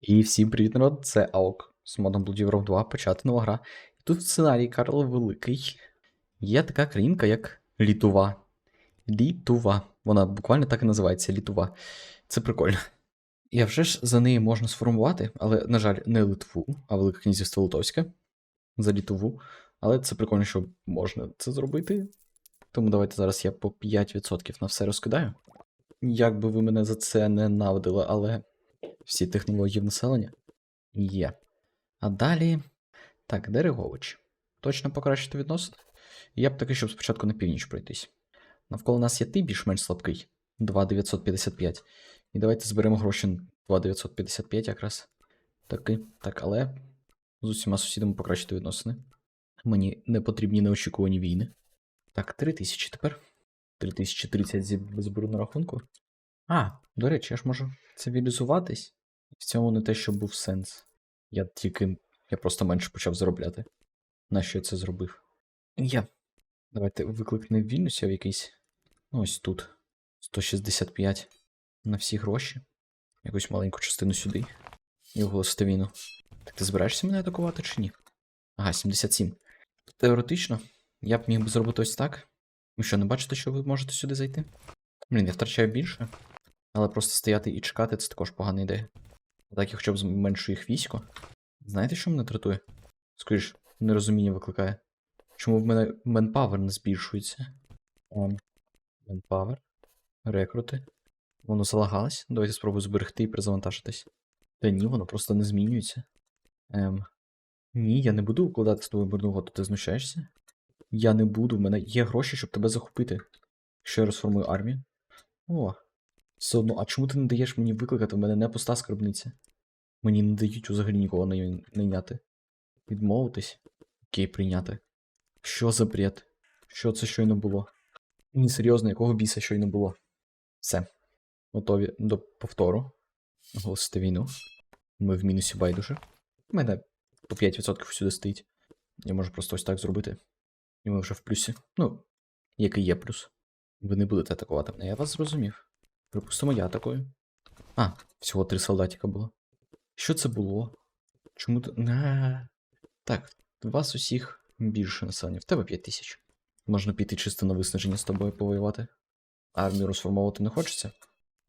І всім привіт, народ, це АОК з модом Bloody Roar 2 почати нова гра. І тут в сценарії Карл Великий є така країнка, як Літува. Літува. Вона буквально так і називається Літува. Це прикольно. І вже ж за неї можна сформувати, але, на жаль, не Литву, а Велике князівство Литовське. За Літуву. Але це прикольно, що можна це зробити. Тому давайте зараз я по 5% на все розкидаю. Як би ви мене за це ненавидили, але всі технології в населення є. А далі. Так, Дерегович. Точно покращити відносини? Я б таки, щоб спочатку на північ пройтись. Навколо нас є ти більш-менш слабкий. 2,955. І давайте зберемо гроші 2,955 якраз. Таки. Так, але з усіма сусідами покращити відносини. Мені не потрібні неочікувані війни. Так, 3000 тепер. 3030 зі зберу на рахунку. А, до речі, я ж можу цивілізуватись. В цьому не те, що був сенс. Я тільки. Я просто менше почав заробляти. Нащо я це зробив? Я. Давайте виклик не в в якийсь. Ну, ось тут. 165 на всі гроші. Якусь маленьку частину сюди. І оголосити війну. Так ти збираєшся мене атакувати чи ні? Ага, 77. Теоретично, я б міг би зробити ось так. Ви що, не бачите, що ви можете сюди зайти? Блін, я втрачаю більше. Але просто стояти і чекати це також погана ідея. Так я хоча б зменшую їх військо. Знаєте, що мене дратує? Скоріш, нерозуміння викликає. Чому в мене менпавер не збільшується? Ем, Менпавер. Рекрути. Воно залагалось. Давайте спробую зберегти і перезавантажитись. Та ні, воно просто не змінюється. Ем. Ні, я не буду укладати з тобою мирну угоду, ти знущаєшся? Я не буду, в мене є гроші, щоб тебе захопити. Якщо я розформую армію. О, все одно, а чому ти не даєш мені викликати? В мене не пуста скарбниця. Мені не дають взагалі нікого найняти. Відмовитись? Окей, прийняти. Що за бред? Що це щойно було? Ні, серйозно, якого біса щойно було? Все. Готові до повтору. Оголосити війну. Ми в мінусі байдуже. У мене по 5% всюди стоїть. Я можу просто ось так зробити. І ми вже в плюсі. Ну, який є плюс. Ви не будете атакувати мене, я вас зрозумів. Припустимо, я атакую. А, всього три солдатика було. Що це було? Чому ти. На. Так, вас усіх більше населення. В тебе 5 тисяч. Можна піти чисто на виснаження з тобою повоювати. Армію розформовувати не хочеться.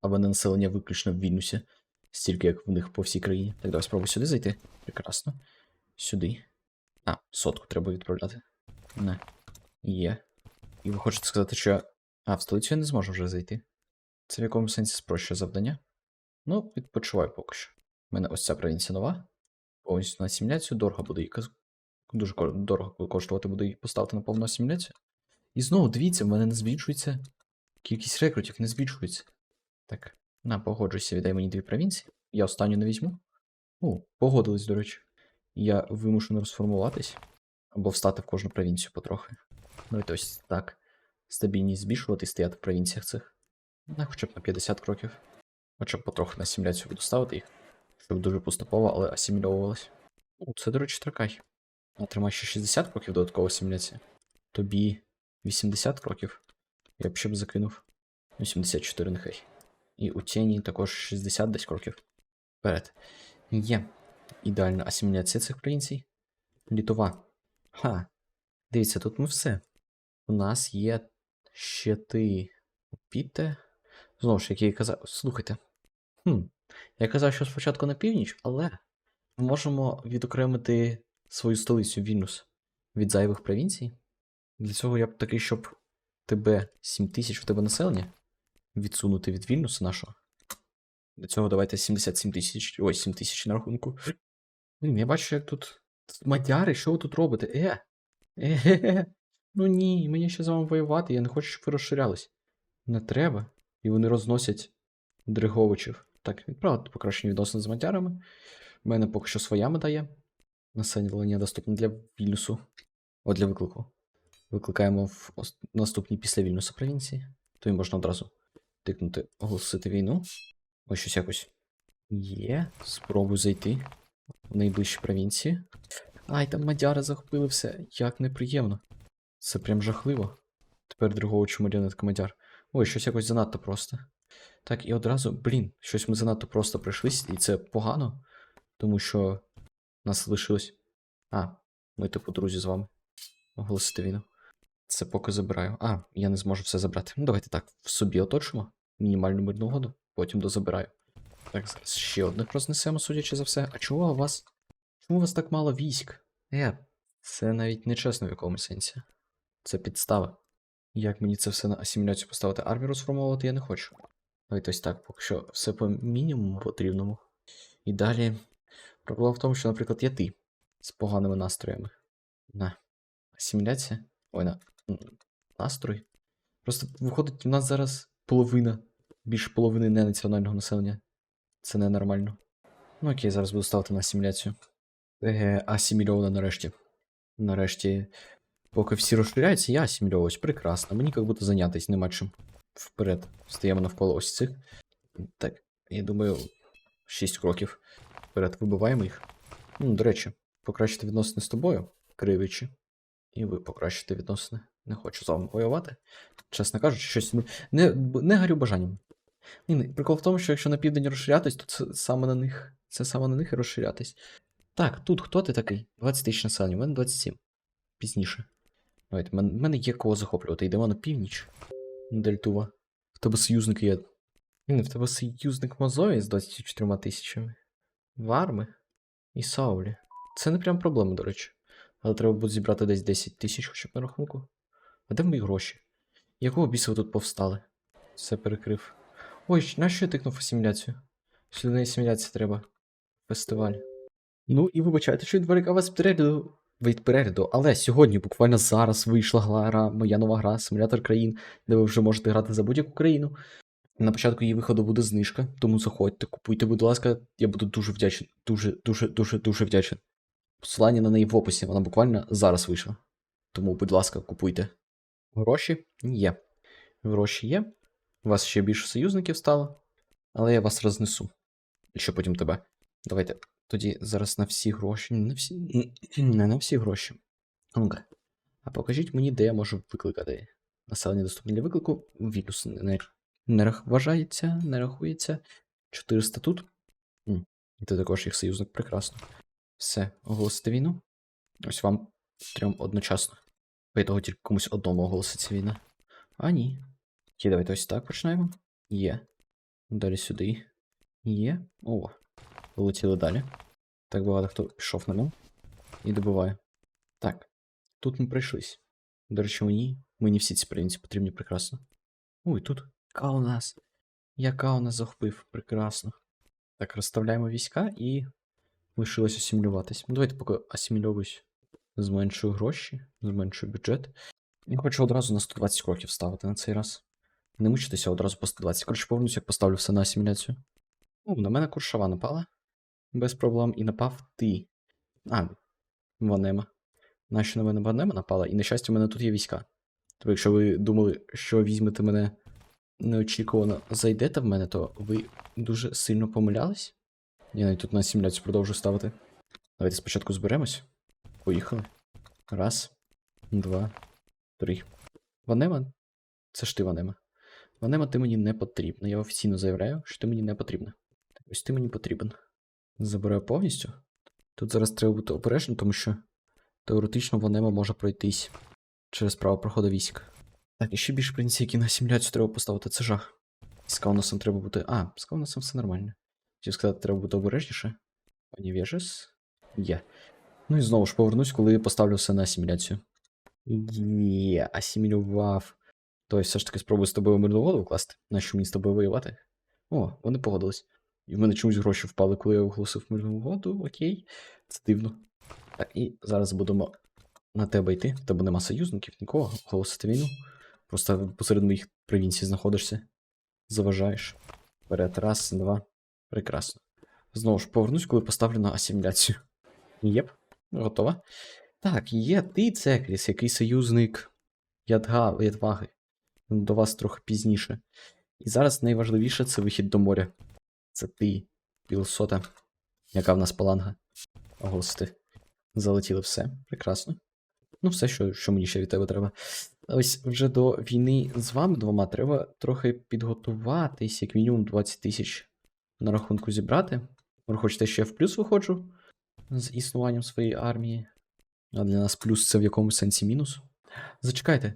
Або на населення виключно в Вільнюсі. Стільки, як в них по всій країні. Так, давай спробуй сюди зайти. Прекрасно. Сюди. А, сотку треба відправляти. Не. Є. І ви хочете сказати, що. А, в столицю я не зможу вже зайти. Це в якомусь сенсі спрощує завдання. Ну, відпочивай поки що. У мене ось ця провінція нова. Повністю на асиміляцію дорого буде її Дуже дорого коштувати буде її поставити на повну асиміляцію. І знову дивіться, в мене не збільшується. Кількість рекрутів не збільшується. Так, на, погоджуйся, віддай мені дві провінції. Я останню не візьму. О, погодились, до речі. Я вимушений розформуватись. Або встати в кожну провінцію потрохи. Ну і ось так. Стабільність збільшувати і стояти в провінціях цих. На хоча б на 50 кроків. Хоча б потроху на асиміляцію буду ставити їх. Щоб дуже поступово, але асимільовувалось. О, це, до речі, тракай. А тримай ще 60 кроків додаткова асиміляція. Тобі 80 кроків. Я б ще б закинув. Ну, 74 нехай. І у тіні також 60 десь кроків. Вперед. Є. Ідеальна асиміляція цих провінцій. Літова. Ха. Дивіться, тут ми все. У нас є щити. Піте. Знову ж, як я казав. Слухайте. Хм. Я казав, що спочатку на північ, але ми можемо відокремити свою столицю Вільнюс від зайвих провінцій. Для цього я б такий, щоб тебе 7 тисяч в тебе населення відсунути від Вільнюса нашого. Для цього давайте 77 тисяч. Ой, 7 тисяч на рахунку. Блін, я бачу, як тут. Мадяри, що ви тут робите? Е! Е! Ну ні, мені ще з вами воювати, я не хочу, щоб ви розширялись. Не треба. І вони розносять Дриговичів. Так, відправити покращення відносин з мадярами. У мене поки що своя мета є. Населення доступне для Вільнюсу. О, для виклику. Викликаємо в наступній після Вільнюса провінції. То і можна одразу тикнути, оголосити війну. Ось щось якось. Є. Спробую зайти в найближчі провінції. Ай, там мадяри захопили все. Як неприємно. Це прям жахливо. Тепер другого маріонетка мадяр. Ой, щось якось занадто просто. Так, і одразу, блін, щось ми занадто просто пройшлись, і це погано. Тому що нас лишилось. А, ми типу друзі з вами. Оголосити війну. Це поки забираю. А, я не зможу все забрати. Ну, давайте так, в собі оточимо. Мінімальну мирну угоду, потім дозабираю. Так, зараз ще одних рознесемо, судячи за все. А чого у вас? Чому у вас так мало військ? Е, це навіть не чесно в якомусь сенсі. Це підстава. Як мені це все на асиміляцію поставити? Армію розформовувати я не хочу. Давайте ось так, поки що все по мінімуму потрібному. І далі. Проблема в тому, що, наприклад, є ти з поганими настроями. На. Асиміляція? Ой, на. Настрой. Просто виходить, у нас зараз половина, більше половини ненаціонального населення. Це ненормально. Ну окей, зараз буду ставити на асиміляцію. Е, асимільовано нарешті. Нарешті, поки всі розширяються, я асимільовуюсь. Прекрасно. Мені як будто зайнятися нема чим. Вперед. Стаємо навколо ось цих. Так, я думаю, 6 кроків. Вперед вибиваємо їх. Ну, до речі, покращити відносини з тобою, кривичі. І ви покращите відносини. Не хочу з вами воювати. Чесно кажучи, щось не, не, не гарю бажанням. Ні, ні, прикол в тому, що якщо на південь розширятись, то це саме на них. Це саме на них і розширятись. Так, тут хто ти такий? 20 тисяч населення, у мене 27. Пізніше. Давайте, в мене, є кого захоплювати. Йдемо на північ. Дельтува. В тебе союзник є. Ні, в тебе союзник Мозові з 24 тисячами. Варми і Саулі. Це не прям проблема, до речі. Але треба буде зібрати десь 10 тисяч хоча б на рахунку. А де мої гроші? Якого біса ви тут повстали? Все перекрив. Ой, на що я тикнув асиміляцію? Сюди на асиміляція треба. Фестиваль. Ну і вибачайте, що відволікав вас перегляду. Від перегляду, але сьогодні буквально зараз вийшла гра, моя нова гра, симулятор країн, де ви вже можете грати за будь-яку країну. На початку її виходу буде знижка, тому заходьте, купуйте, будь ласка, я буду дуже вдячний. Дуже, дуже, дуже, дуже вдячний. Посилання на неї в описі, вона буквально зараз вийшла. Тому, будь ласка, купуйте. Гроші є. Гроші є. У вас ще більше союзників стало, але я вас рознесу. І що потім тебе. Давайте тоді зараз на всі гроші. Не на всі. Не на всі гроші. Ну-ка. А покажіть мені, де я можу викликати. Населення доступне для виклику. Вілюс не, не вважається, не рахується. 400 тут. І ти також їх союзник, прекрасно. Все, оголосити війну. Ось вам трьом одночасно. По того тільки комусь одному оголоситься війна. А ні. Окей, давайте ось так починаємо. Є. Далі сюди. Є. О. Полетіли далі. Так багато хто пішов на ньому. І добиває. Так. Тут ми пройшлись. До речі, мені. Мені всі ці провінції потрібні прекрасно. Ой, тут. Яка у нас? Яка у нас захопив? Прекрасно. Так, розставляємо війська і лишилось асимілюватись. Ну, давайте поки асимільовуюсь. Зменшую гроші, зменшую бюджет. Я хочу одразу на 120 кроків ставити на цей раз. Не мучитися одразу по 120. Коротше, повернуся, як поставлю все на асиміляцію. О, на мене куршава напала. Без проблем. І напав ти. А, Ванема. Нащо на мене Ванема напала? І на щастя, у мене тут є війська. Тобто, якщо ви думали, що візьмете мене неочікувано зайдете в мене, то ви дуже сильно помилялись. Я навіть тут на асиміляцію продовжу ставити. Давайте спочатку зберемось. Поїхали. Раз, два, три. Ванема? Це ж ти, Ванема. Ванема, ти мені не потрібна. Я офіційно заявляю, що ти мені не потрібна. Ось ти мені потрібен. Забираю повністю. Тут зараз треба бути обережним, тому що теоретично Ванема може пройтись через право проходу військ. Так, і ще більше принципів, які на асиміляцію треба поставити, це жах. З Каунасом треба бути. А, з Каунасом все нормально. Хотів сказати, треба бути обережніше. Пані Вежес. Є. Ну і знову ж повернусь, коли поставлю все на асиміляцію. Є, асимілював. Тобто все ж таки спробую з тобою мирну угоду укласти. Нащо мені з тобою воювати? О, вони погодились. І в мене чомусь гроші впали, коли я оголосив мирну угоду, окей. Це дивно. Так, і зараз будемо на тебе йти. В тебе нема союзників, нікого, оголосити війну. Просто посеред моїх провінцій знаходишся. Заважаєш. Вперед, раз, два. Прекрасно. Знову ж повернусь, коли поставлю на асиміляцію. Єп, готова. Так, є ти, Цекліс, який союзник Ядга, Ядваги. До вас трохи пізніше. І зараз найважливіше це вихід до моря. Це ти, Пілсота. Яка в нас паланга? Оголосити. Залетіли все. Прекрасно. Ну, все, що, що мені ще від тебе треба. Ось вже до війни з вами двома треба трохи підготуватись, як мінімум 20 тисяч на рахунку зібрати. Ви хочете, я в плюс виходжу з існуванням своєї армії? А для нас плюс це в якомусь сенсі мінус. Зачекайте.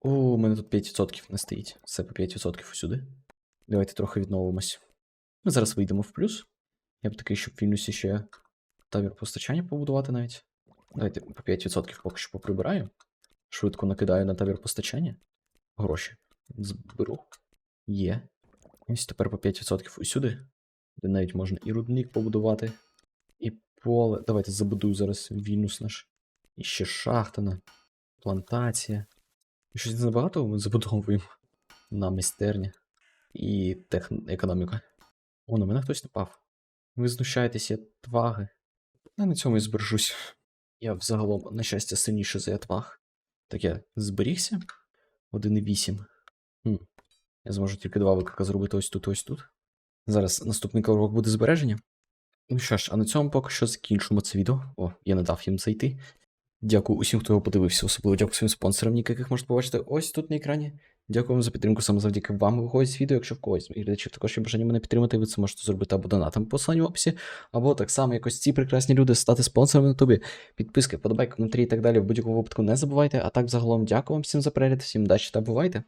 О, у мене тут 5% не стоїть. Це по 5% усюди. Давайте трохи відновимось. Ми зараз вийдемо в плюс. Я б такий, щоб в Вільнюсі ще табір постачання побудувати навіть. Давайте по 5% поки що поприбираю. Швидко накидаю на табір постачання. Гроші. Зберу. Є. Ось тепер по 5% усюди. Де навіть можна і рудник побудувати, і поле. Давайте забудую зараз Вільнюс наш. І ще шахтана, плантація. І Щось набагато ми забудовуємо на майстерні і тех... економіка. О, на мене хтось напав. Ви знущаєтеся, тваги. Я на цьому і збережусь. Я взагалом, на щастя, сильніше за ятваг. Так я зберігся. 1,8. Хм. Я зможу тільки два виклика зробити ось тут, ось тут. Зараз наступний крок буде збереження. Ну що ж, а на цьому поки що закінчимо це відео. О, я не дав їм зайти. Дякую усім, хто його подивився. Особливо дякую своїм спонсорам, яких можете побачити ось тут на екрані. Дякую вам за підтримку саме завдяки вам виходить відео. Якщо в когось і глядачів також є бажання мене підтримати, ви це можете зробити або донатом по в описі, або так само якось ці прекрасні люди стати спонсорами на ютубі. Підписки, подобай, коментарі і так далі. В будь-якому випадку не забувайте. А так загалом дякую вам всім за перегляд, всім удачі та бувайте!